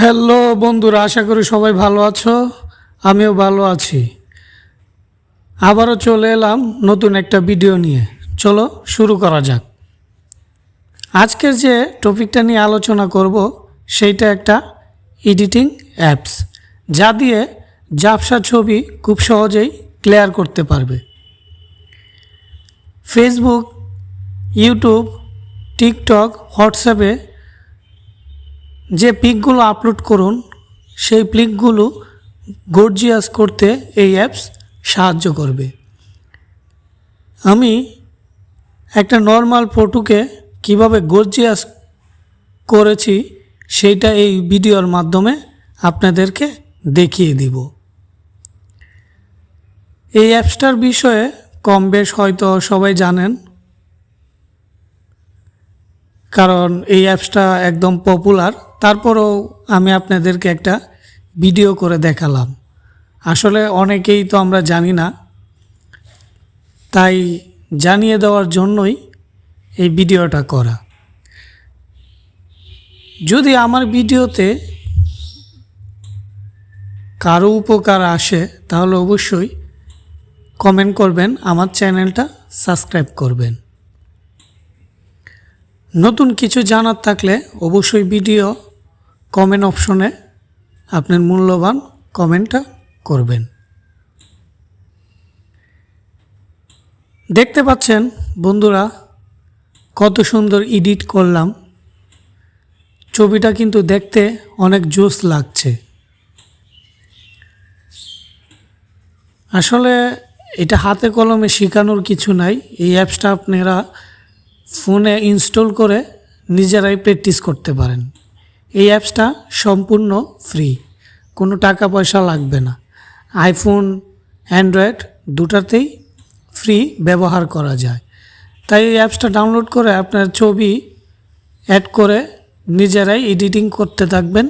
Hello বন্ধুরা, আশা করি সবাই ভালো আছো। আমিও ভালো আছি। আবারও চলে এলাম নতুন একটা ভিডিও নিয়ে। চলো শুরু করা যাক। আজকের যে টপিকটা নিয়ে আলোচনা করব, সেইটা একটা এডিটিং অ্যাপস, যা দিয়ে জাপসা ছবি খুব সহজেই ক্লিয়ার করতে পারবে। ফেসবুক, ইউটিউব, টিকটক, হোয়াটসঅ্যাপে যে পিকগুলো আপলোড করুন, সেই পিকগুলো গর্জিয়াস করতে এই অ্যাপস সাহায্য করবে। আমি একটা নর্মাল ফটোকে কীভাবে গর্জিয়াস করেছি, সেইটা এই ভিডিওর মাধ্যমে আপনাদেরকে দেখিয়ে দিব। এই অ্যাপসটার বিষয়ে কম বেশ হয়তো সবাই জানেন, কারণ এই অ্যাপসটা একদম পপুলার তারপরেও আমি আপনাদেরকে একটা ভিডিও করে দেখালাম। আসলে অনেকেই তো আমরা জানি না, তাই জানিয়ে দেওয়ার জন্যই এই ভিডিওটা করা। যদি আমার ভিডিওতে কারও উপকার আসে, তাহলে অবশ্যই কমেন্ট করবেন, আমার চ্যানেলটা সাবস্ক্রাইব করবেন। নতুন কিছু জানার থাকলে অবশ্যই ভিডিও কমেন্ট অপশনে আপনার মূল্যবান কমেন্টটা করবেন। দেখতে পাচ্ছেন বন্ধুরা, কত সুন্দর এডিট করলাম। ছবিটা কিন্তু দেখতে অনেক জোস লাগছে। আসলে এটা হাতে কলমে শেখানোর কিছু নাই। এই অ্যাপসটা আপনারা ফোনে ইনস্টল করে নিজেরাই প্র্যাকটিস করতে পারেন। এই অ্যাপসটা সম্পূর্ণ ফ্রি, কোনো টাকা পয়সা লাগবে না। আইফোন, অ্যান্ড্রয়েড দুটাতেই ফ্রি ব্যবহার করা যায়। তাই এই অ্যাপসটা ডাউনলোড করে আপনার ছবি অ্যাড করে নিজেরাই এডিটিং করতে থাকবেন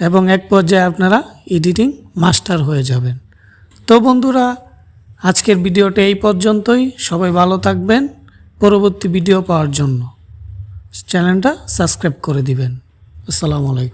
এবং এক পর্যায়ে আপনারা এডিটিং মাস্টার হয়ে যাবেন। তো বন্ধুরা, আজকের ভিডিওটা এই পর্যন্তই। সবাই ভালো থাকবেন। পরবর্তী ভিডিও পাওয়ার জন্য। চ্যানেলটা সাবস্ক্রাইব করে দিবেন। আসসালামু আলাইকুম।